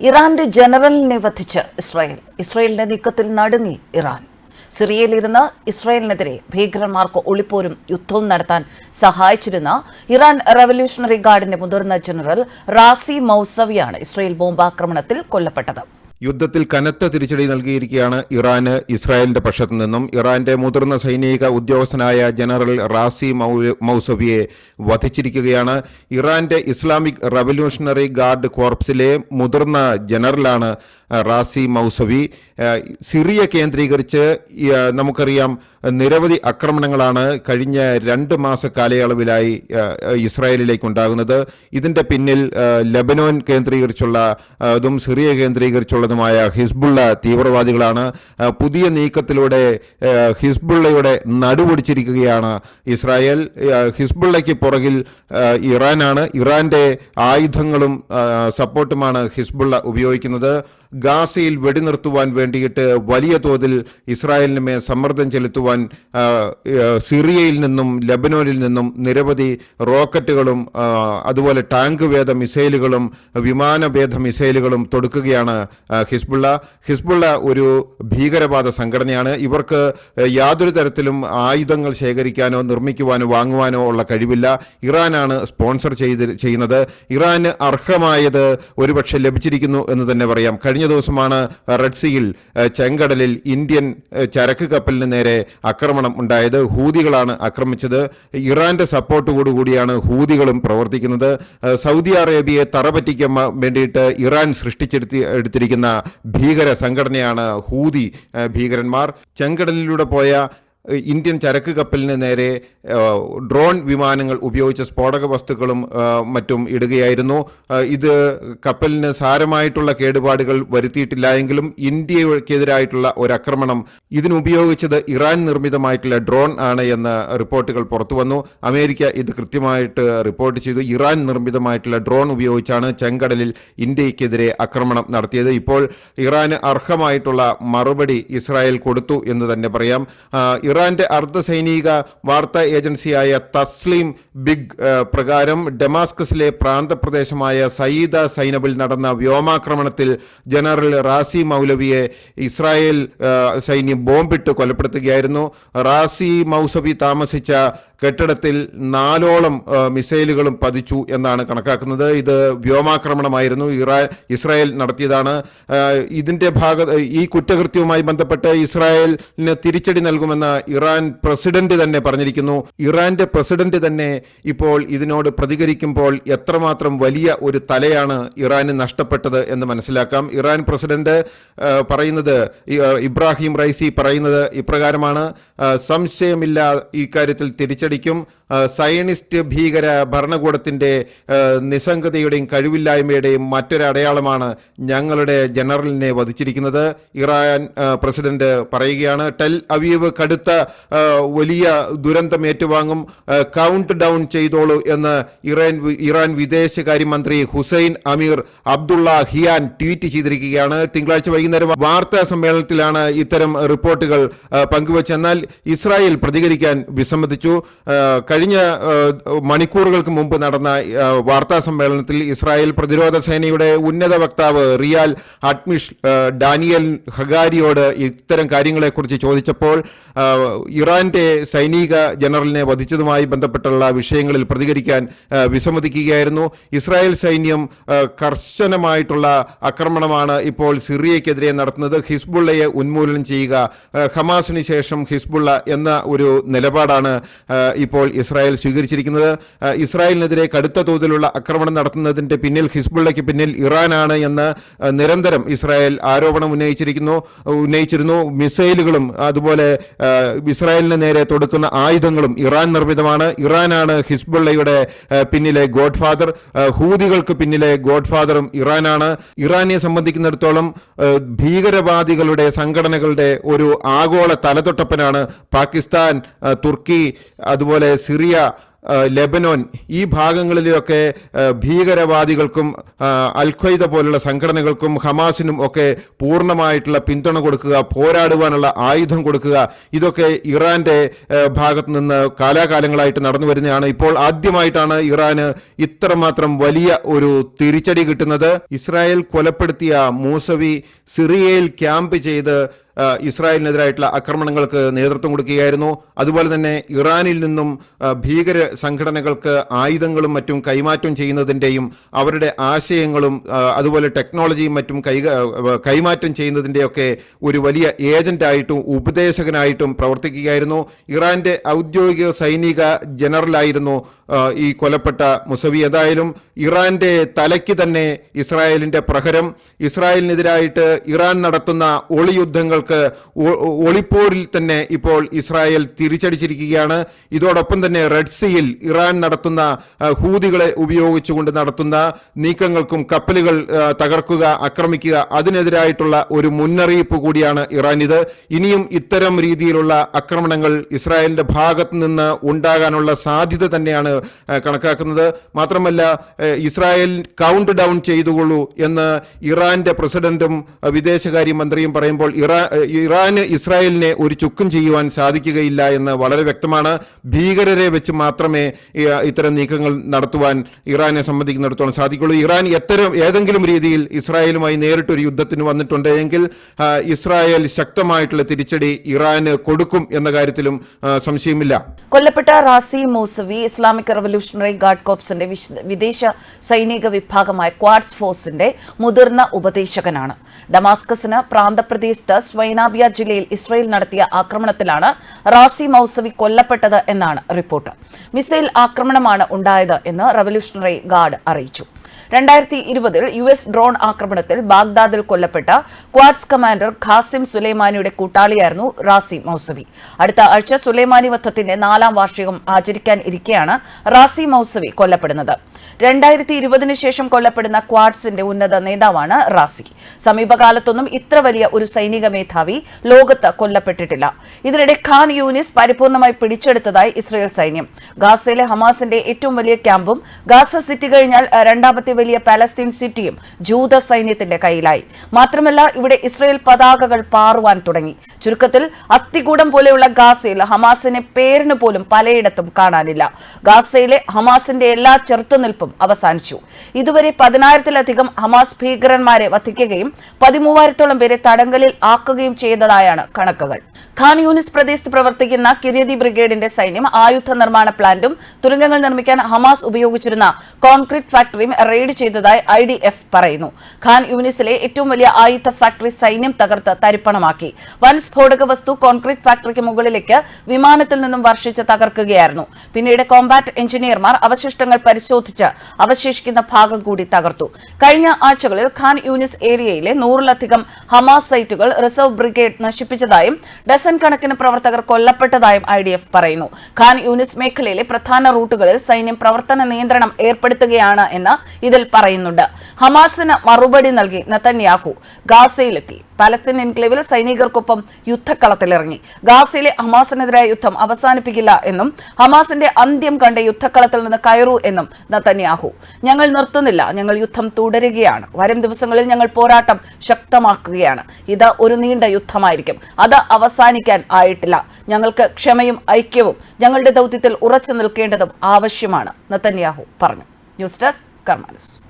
ഇറാന്റെ ജനറലിനെ വധിച്ച് ഇസ്രായേൽ. ഇസ്രായേലിന്റെ നീക്കത്തിൽ നടുങ്ങി ഇറാൻ. സിറിയയിലിരുന്ന് ഇസ്രായേലിനെതിരെ ഭീകരന്മാർക്ക് ഒളിപ്പോരും യുദ്ധവും നടത്താൻ സഹായിച്ചിരുന്ന ഇറാൻ റവല്യൂഷണറി ഗാർഡിന്റെ മുതിർന്ന ജനറൽ റാസി മൌസവിയാണ് ഇസ്രായേൽ ബോംബാക്രമണത്തിൽ കൊല്ലപ്പെട്ടത്. യുദ്ധത്തിൽ കനത്ത തിരിച്ചടി നൽകിയിരിക്കുകയാണ് ഇറാന് ഇസ്രായേലിന്റെ പക്ഷത്തു നിന്നും. ഇറാന്റെ മുതിർന്ന സൈനിക ഉദ്യോഗസ്ഥനായ ജനറൽ റാസി മൗസവിയെ വധിച്ചിരിക്കുകയാണ്. ഇറാന്റെ ഇസ്ലാമിക് റവല്യൂഷണറി ഗാർഡ് കോർപ്സിലെ മുതിർന്ന ജനറലാണ് റാസി മൗസവി സിറിയ കേന്ദ്രീകരിച്ച് നമുക്കറിയാം നിരവധി ആക്രമണങ്ങളാണ് കഴിഞ്ഞ രണ്ട് മാസ കാലയളവിലായി ഇസ്രായേലിലേക്ക് ഉണ്ടാകുന്നത്. ഇതിന്റെ പിന്നിൽ ലബനോൻ കേന്ദ്രീകരിച്ചുള്ള അതും സിറിയ കേന്ദ്രീകരിച്ചുള്ളതുമായ ഹിസ്ബുള്ള തീവ്രവാദികളാണ് പുതിയ നീക്കത്തിലൂടെ ഹിസ്ബുള്ളയുടെ നടുപൊടിച്ചിരിക്കുകയാണ് ഇസ്രായേൽ. ഹിസ്ബുള്ളയ്ക്ക് പുറകിൽ ഇറാനാണ്. ഇറാന്റെ ആയുധങ്ങളും സപ്പോർട്ടുമാണ് ഹിസ്ബുള്ള ഉപയോഗിക്കുന്നത്. ഗാസയിൽ വെടിനിർത്തുവാൻ വേണ്ടിയിട്ട് വലിയ തോതിൽ ഇസ്രായേലിന് മേൽ സമ്മർദ്ദം ചെലുത്തുവാൻ സിറിയയിൽ നിന്നും ലബനോനിൽ നിന്നും നിരവധി റോക്കറ്റുകളും അതുപോലെ ടാങ്ക് വേദ മിസൈലുകളും വിമാനഭേദ മിസൈലുകളും തൊടുക്കുകയാണ് ഹിസ്ബുള്ള. ഹിസ്ബുള്ള ഒരു ഭീകരവാദ സംഘടനയാണ്. ഇവർക്ക് യാതൊരു തരത്തിലും ആയുധങ്ങൾ ശേഖരിക്കാനോ നിർമ്മിക്കുവാനോ വാങ്ങുവാനോ ഉള്ള കഴിവില്ല. ഇറാനാണ് സ്പോൺസർ ചെയ്ത് ചെയ്യുന്നത്. ഇറാന് അർഹമായത് ഒരുപക്ഷെ ലഭിച്ചിരിക്കുന്നു എന്ന് തന്നെ പറയാം. കഴിഞ്ഞ ദിവസമാണ് റെഡ് സീയിൽ ചെങ്കടലിൽ ഇന്ത്യൻ ചരക്ക് കപ്പലിന് നേരെ ആക്രമണം ഉണ്ടായത്. ഹൂതികളാണ് ആക്രമിച്ചത്. ഇറാന്റെ സപ്പോർട്ടോടുകൂടിയാണ് ഹൂതികളും പ്രവർത്തിക്കുന്നത്. സൗദി അറേബ്യയെ തറപറ്റിക്കാൻ വേണ്ടിയിട്ട് ഇറാൻ സൃഷ്ടിച്ചെടുത്തി എടുത്തിരിക്കുന്ന ഭീകര സംഘടനയാണ് ഹൂതി ഭീകരന്മാർ. ചെങ്കടലിലൂടെ പോയ ഇന്ത്യൻ ചരക്ക് കപ്പലിന് നേരെ ഡ്രോൺ വിമാനങ്ങൾ ഉപയോഗിച്ച സ്ഫോടക വസ്തുക്കളും മറ്റും ഇടുകയായിരുന്നു. ഇത് കപ്പലിന് സാരമായിട്ടുള്ള കേടുപാടുകൾ വരുത്തിയിട്ടില്ല എങ്കിലും ഇന്ത്യക്കെതിരായിട്ടുള്ള ഒരു ആക്രമണം ഇതിനുപയോഗിച്ചത് ഇറാൻ നിർമ്മിതമായിട്ടുള്ള ഡ്രോൺ ആണ് എന്ന റിപ്പോർട്ടുകൾ പുറത്തു വന്നു. അമേരിക്ക ഇത് കൃത്യമായിട്ട് റിപ്പോർട്ട് ചെയ്തു. ഇറാൻ നിർമ്മിതമായിട്ടുള്ള ഡ്രോൺ ഉപയോഗിച്ചാണ് ചെങ്കടലിൽ ഇന്ത്യക്കെതിരെ ആക്രമണം നടത്തിയത്. ഇപ്പോൾ ഇറാന് അർഹമായിട്ടുള്ള മറുപടി ഇസ്രായേൽ കൊടുത്തു എന്ന് തന്നെ പറയാം. ഇറാന്റെ അർദ്ധസൈനിക വാർത്താ ഏജൻസിയായ തസ്ലീം ബിഗ് പ്രകാരം ഡെമാസ്കസിലെ പ്രാന്തപ്രദേശമായ സയ്യിദ സൈനബിൽ നടന്ന വ്യോമാക്രമണത്തിൽ ജനറൽ റാസി മൗലവിയെ ഇസ്രായേൽ സൈന്യം ബോംബിട്ട് കൊലപ്പെടുത്തുകയായിരുന്നു. റാസി മൗസബി താമസിച്ച കെട്ടിടത്തിൽ നാലോളം മിസൈലുകളും പതിച്ചു എന്നാണ് കണക്കാക്കുന്നത്. ഇത് വ്യോമാക്രമണമായിരുന്നു. ഇറാ ഇസ്രായേൽ നടത്തിയതാണ്. ഇതിന്റെ ഭാഗ ഈ കുറ്റകൃത്യവുമായി ബന്ധപ്പെട്ട് ഇസ്രായേലിന് തിരിച്ചടി നൽകുമെന്ന് ഇറാൻ പ്രസിഡന്റ് തന്നെ പറഞ്ഞിരിക്കുന്നു. ഇറാന്റെ പ്രസിഡന്റ് തന്നെ ഇപ്പോൾ ഇതിനോട് പ്രതികരിക്കുമ്പോൾ എത്രമാത്രം വലിയ ഒരു തലയാണ് ഇറാന് നഷ്ടപ്പെട്ടത് എന്ന് മനസ്സിലാക്കാം. ഇറാൻ പ്രസിഡന്റ് പറയുന്നത് ഇബ്രാഹിം റൈസി പറയുന്നത് ഇപ്രകാരമാണ്. സംശയമില്ല ഇക്കാര്യത്തിൽ തിരിച്ചടിക്കും வீழ்ச்சடிக்கும் സയനിസ്റ്റ് ഭീകര ഭരണകൂടത്തിന്റെ നിസ്സംഗതയുടെയും കഴിവില്ലായ്മയുടെയും മറ്റൊരു അടയാളമാണ് ഞങ്ങളുടെ ജനറലിനെ വധിച്ചിരിക്കുന്നത്. ഇറാൻ പ്രസിഡന്റ് പറയുകയാണ് ടെൽ അവീവ് കടുത്ത വലിയ ദുരന്തം ഏറ്റുവാങ്ങും കൗണ്ട് ഡൗൺ ചെയ്തോളൂ എന്ന് ഇറാൻ ഇറാൻ വിദേശകാര്യമന്ത്രി Hossein Amir Abdollahian tweet ചെയ്തിരിക്കുകയാണ്. തിങ്കളാഴ്ച വൈകുന്നേരം വാർത്താ സമ്മേളനത്തിലാണ് ഇത്തരം റിപ്പോർട്ടുകൾ പങ്കുവച്ചെന്നാൽ ഇസ്രായേൽ പ്രതികരിക്കാൻ വിസമ്മതിച്ചു. കഴിഞ്ഞ മണിക്കൂറുകൾക്ക് മുമ്പ് നടന്ന വാർത്താ സമ്മേളനത്തിൽ ഇസ്രായേൽ പ്രതിരോധ സേനയുടെ ഉന്നത വക്താവ് റിയാൽ അഡ്മിഷ് ഡാനിയൽ ഹഗാരിയോട് ഇത്തരം കാര്യങ്ങളെക്കുറിച്ച് ചോദിച്ചപ്പോൾ ഇറാന്റെ സൈനിക ജനറലിനെ വധിച്ചതുമായി ബന്ധപ്പെട്ടുള്ള വിഷയങ്ങളിൽ പ്രതികരിക്കാൻ വിസമ്മതിക്കുകയായിരുന്നു. ഇസ്രായേൽ സൈന്യം കർശനമായിട്ടുള്ള ആക്രമണമാണ് ഇപ്പോൾ സിറിയക്കെതിരെ നടത്തുന്നത്. ഹിസ്ബുള്ളയെ ഉന്മൂലനം ചെയ്യുക ഹമാസിന് ശേഷം ഹിസ്ബുള്ള എന്ന ഒരു നിലപാടാണ് ഇപ്പോൾ ഇസ്രായേൽ സ്വീകരിച്ചിരിക്കുന്നത്. ഇസ്രായേലിനെതിരെ കടുത്ത തോതിലുള്ള ആക്രമണം നടത്തുന്നതിന്റെ പിന്നിൽ ഹിസ്ബുള്ളയ്ക്ക് പിന്നിൽ ഇറാനാണ് എന്ന് നിരന്തരം ഇസ്രായേൽ ആരോപണം ഉന്നയിച്ചിരിക്കുന്നു ഉന്നയിച്ചിരുന്നു. മിസൈലുകളും അതുപോലെ ഇസ്രായേലിന് നേരെ തൊടുക്കുന്ന ആയുധങ്ങളും ഇറാൻ നിർമ്മിതമാണ്. ഇറാനാണ് ഹിസ്ബുള്ളയുടെ പിന്നിലെ ഗോഡ് ഫാദർ ഹൂതികൾക്ക് പിന്നിലെ ഗോഡ് ഫാദറും ഇറാനാണ്. ഇറാനെ സംബന്ധിക്കുന്നിടത്തോളം ഭീകരവാദികളുടെ സംഘടനകളുടെ ഒരു ആഗോള തലതൊട്ടപ്പനാണ് പാകിസ്ഥാൻ തുർക്കി അതുപോലെ സിറിയ ലെബനോൻ ഈ ഭാഗങ്ങളിലൊക്കെ ഭീകരവാദികൾക്കും ആ, അൽ ഖൈദ പോലുള്ള സംഘടനകൾക്കും ഹമാസിനും ഒക്കെ പൂർണമായിട്ടുള്ള പിന്തുണ കൊടുക്കുക പോരാടുവാനുള്ള ആയുധം കൊടുക്കുക ഇതൊക്കെ ഇറാന്റെ ഭാഗത്ത് നിന്ന് കാലാകാലങ്ങളായിട്ട് നടന്നു വരുന്നതാണ്. ഇപ്പോൾ ആദ്യമായിട്ടാണ് ഇറാന് ഇത്രമാത്രം വലിയ ഒരു തിരിച്ചടി കിട്ടുന്നത്. ഇസ്രായേൽ കൊലപ്പെടുത്തിയ മൂസവി സിറിയയിൽ ക്യാമ്പ് ചെയ്ത് ഇസ്രായേലിനെതിരായിട്ടുള്ള ആക്രമണങ്ങൾക്ക് നേതൃത്വം കൊടുക്കുകയായിരുന്നു. അതുപോലെ തന്നെ ഇറാനിൽ നിന്നും ഭീകര സംഘടനകൾക്ക് ആയുധങ്ങളും മറ്റും കൈമാറ്റം ചെയ്യുന്നതിന്റെയും അവരുടെ ആശയങ്ങളും അതുപോലെ ടെക്നോളജിയും മറ്റും കൈ കൈമാറ്റം ചെയ്യുന്നതിന്റെയൊക്കെ ഒരു വലിയ ഏജന്റായിട്ടും ഉപദേശകനായിട്ടും പ്രവർത്തിക്കുകയായിരുന്നു. ഇറാന്റെ ഔദ്യോഗിക സൈനിക ജനറലായിരുന്നു ഈ കൊലപ്പെട്ട മുസവി. ഏതായാലും ഇറാന്റെ തലയ്ക്ക് തന്നെ ഇസ്രായേലിന്റെ പ്രഹരം. ഇസ്രായേലിനെതിരായിട്ട് ഇറാൻ നടത്തുന്ന ഒളിയുദ്ധങ്ങൾക്ക് യുദ്ധങ്ങൾക്ക് ഒളിപ്പോരിൽ തന്നെ ഇപ്പോൾ ഇസ്രായേൽ തിരിച്ചടിച്ചിരിക്കുകയാണ്. ഇതോടൊപ്പം തന്നെ റെഡ് സീയിൽ ഇറാൻ നടത്തുന്ന ഹൂതികളെ ഉപയോഗിച്ചുകൊണ്ട് നടത്തുന്ന നീക്കങ്ങൾക്കും കപ്പലുകൾ തകർക്കുക ആക്രമിക്കുക അതിനെതിരായിട്ടുള്ള ഒരു മുന്നറിയിപ്പ് കൂടിയാണ് ഇറാൻ. ഇത് ഇനിയും ഇത്തരം രീതിയിലുള്ള ആക്രമണങ്ങൾ ഇസ്രായേലിന്റെ ഭാഗത്ത് നിന്ന് ഉണ്ടാകാനുള്ള സാധ്യത തന്നെയാണ് കണക്കാക്കുന്നത്. മാത്രമല്ല ഇസ്രായേൽ കൗണ്ട് ഡൗൺ ചെയ്തുകൊള്ളൂ എന്ന് ഇറാന്റെ പ്രസിഡന്റും വിദേശകാര്യമന്ത്രിയും വിദേശകാര്യ മന്ത്രിയും പറയുമ്പോൾ ഇറാ ഇറാന് ഇസ്രായേലിനെ ഒരു ചുക്കും ചെയ്യുവാൻ സാധിക്കുകയില്ല എന്ന് വളരെ വ്യക്തമാണ്. ഭീകരരെ വെച്ച് മാത്രമേ ഇത്തരം നീക്കങ്ങൾ നടത്തുവാൻ ഇറാനെ സംബന്ധിക്കുന്നിടത്തോളം സാധിക്കുള്ളൂ. ഇറാൻ എത്തരം ഏതെങ്കിലും രീതിയിൽ ഇസ്രായേലുമായി നേരിട്ടൊരു യുദ്ധത്തിന് വന്നിട്ടുണ്ട് എങ്കിൽ ഇസ്രായേൽ ശക്തമായിട്ടുള്ള തിരിച്ചടി ഇറാന് കൊടുക്കും എന്ന കാര്യത്തിലും സംശയമില്ല. കൊല്ലപ്പെട്ട Razi Mousavi Islamic Revolutionary Guard കോപ്സിന്റെ വിദേശ സൈനിക വിഭാഗമായ ക്വാഡ്സ് ഫോഴ്സിന്റെ മുതിർന്ന ഉപദേശകനാണ്. ഡമാസ്കസിന് പ്രാന്തപ്രദേശത്ത് സ്വൈനാബിയ ജില്ലയിൽ ഇസ്രയേൽ നടത്തിയ ആക്രമണത്തിലാണ് റാസി മൌസവി കൊല്ലപ്പെട്ടത് എന്നാണ് റിപ്പോർട്ട്. മിസൈൽ ആക്രമണമാണ് ഉണ്ടായത് എന്ന് റവല്യൂഷണറി ഗാർഡ് അറിയിച്ചു. രണ്ടായിരത്തി ഇരുപതിൽ യു എസ് ഡ്രോൺ ആക്രമണത്തിൽ ബാഗ്ദാദിൽ കൊല്ലപ്പെട്ട ക്വാഡ്സ് കമാൻഡർ ഖാസിം സുലൈമാനിയുടെ കൂട്ടാളിയായിരുന്നു റാസി മൌസവി. അടുത്ത ആഴ്ച സുലൈമാനി വധത്തിന്റെ നാലാം വാർഷികം ആചരിക്കാൻ ഇരിക്കെയാണ് റാസി മൌസവി കൊല്ലപ്പെടുന്നത്. രണ്ടായിരത്തി ഇരുപതിന് ശേഷം കൊല്ലപ്പെടുന്ന ക്വാഡ്സിന്റെ ഉന്നത നേതാവാണ് റാസി. സമീപകാലത്തൊന്നും ഇത്ര വലിയ ഒരു സൈനിക മേധാവി ലോകത്ത് കൊല്ലപ്പെട്ടിട്ടില്ല. ഇതിനിടെ ഖാൻ യൂനിസ് പരിപൂർണമായി പിടിച്ചെടുത്തതായി ഇസ്രയേൽ സൈന്യം. ഗാസയിലെ ഹമാസിന്റെ ഏറ്റവും വലിയ ക്യാമ്പും ഗാസ സിറ്റി കഴിഞ്ഞാൽ രണ്ടാമത്തെ വലിയ പാലസ്തീൻ സിറ്റിയും ജൂത സൈന്യത്തിന്റെ കയ്യിലായി. മാത്രമല്ല ഇവിടെ ഇസ്രയേൽ പതാകകൾ പാറുവാൻ തുടങ്ങി. ചുരുക്കത്തിൽ അസ്ഥികൂടം പോലെയുള്ള ഗാസയിൽ ഹമാസിനെ പേരിന് പോലും പലയിടത്തും കാണാനില്ല. ഗാസയിലെ ഹമാസിന്റെ എല്ലാ ചെറുത്തുനിൽപ്പും അവസാനിച്ചു. ഇതുവരെ പതിനായിരത്തിലധികം ഹമാസ് ഭീകരന്മാരെ വധിക്കുകയും പതിമൂവായിരത്തോളം പേരെ തടങ്കലിൽ ആക്കുകയും ചെയ്തതായാണ് കണക്കുകൾ. ഖാൻ യൂണിസ് പ്രദേശത്ത് പ്രവർത്തിക്കുന്ന കിരീതി ബ്രിഗേഡിന്റെ സൈന്യം ആയുധ നിർമ്മാണ പ്ലാന്റും തുരങ്കങ്ങൾ നിർമ്മിക്കാൻ ഹമാസ് ഉപയോഗിച്ചിരുന്ന കോൺക്രീറ്റ് ഫാക്ടറിയും റെയ്ഡ് ചെയ്തതായി ഐ ഡി എഫ് പറയുന്നു. ഖാൻ യൂണിസിലെ ഏറ്റവും വലിയ ആയുധ ഫാക്ടറി സൈന്യം തകർത്ത് തരിപ്പണമാക്കി. വൻ സ്ഫോടക വസ്തു കോൺക്രീറ്റ് ഫാക്ടറിക്ക് മുകളിലേക്ക് വിമാനത്തിൽ നിന്നും വർഷിച്ച് തകർക്കുകയായിരുന്നു. പിന്നീട് കോമ്പാറ്റ് എഞ്ചിനീയർമാർ അവശിഷ്ടങ്ങൾ പരിശോധിച്ച് അവശേഷിക്കുന്ന ഭാഗം കൂടി തകർത്തു. കഴിഞ്ഞ ആഴ്ചകളിൽ ഖാൻ യൂനിസ് ഏരിയയിലെ നൂറിലധികം ഹമാസ് സൈറ്റുകൾ റിസർവ് ബ്രിഗേഡ് നശിപ്പിച്ചതായും ഡസൻ കണക്കിന് പ്രവർത്തകർ കൊല്ലപ്പെട്ടതായും ഐ പറയുന്നു. ഖാൻ യൂനിസ് മേഖലയിലെ പ്രധാന റൂട്ടുകളിൽ സൈന്യം പ്രവർത്തന നിയന്ത്രണം ഏർപ്പെടുത്തുകയാണ് എന്ന് ഇതിൽ പറയുന്നുണ്ട്. ഹമാസിന് മറുപടി നൽകി നത്തന്യാഹു ഗാസയിലെത്തി. പലസ്തീൻ എൻക്ലേവിൽ സൈനികർക്കൊപ്പം യുദ്ധക്കളത്തിലിറങ്ങി. ഗാസയിലെ ഹമാസിനെതിരായ യുദ്ധം അവസാനിപ്പിക്കില്ല എന്നും ഹമാസിന്റെ അന്ത്യം കണ്ട് യുദ്ധക്കളത്തിൽ നിന്ന് കയറൂ എന്നും നത്തന്യാഹു. ഞങ്ങൾ നിർത്തുന്നില്ല ഞങ്ങൾ യുദ്ധം തുടരുകയാണ്. വരും ദിവസങ്ങളിൽ ഞങ്ങൾ പോരാട്ടം ശക്തമാക്കുകയാണ്. ഇത് ഒരു നീണ്ട യുദ്ധമായിരിക്കും. അത് അവസാനിക്കാൻ ആയിട്ടില്ല. ഞങ്ങൾക്ക് ക്ഷമയും ഐക്യവും ഞങ്ങളുടെ ദൗത്യത്തിൽ ഉറച്ചു നിൽക്കേണ്ടതും ആവശ്യമാണ് നത്തന്യാഹു പറഞ്ഞു. News desk കർമാനുസ്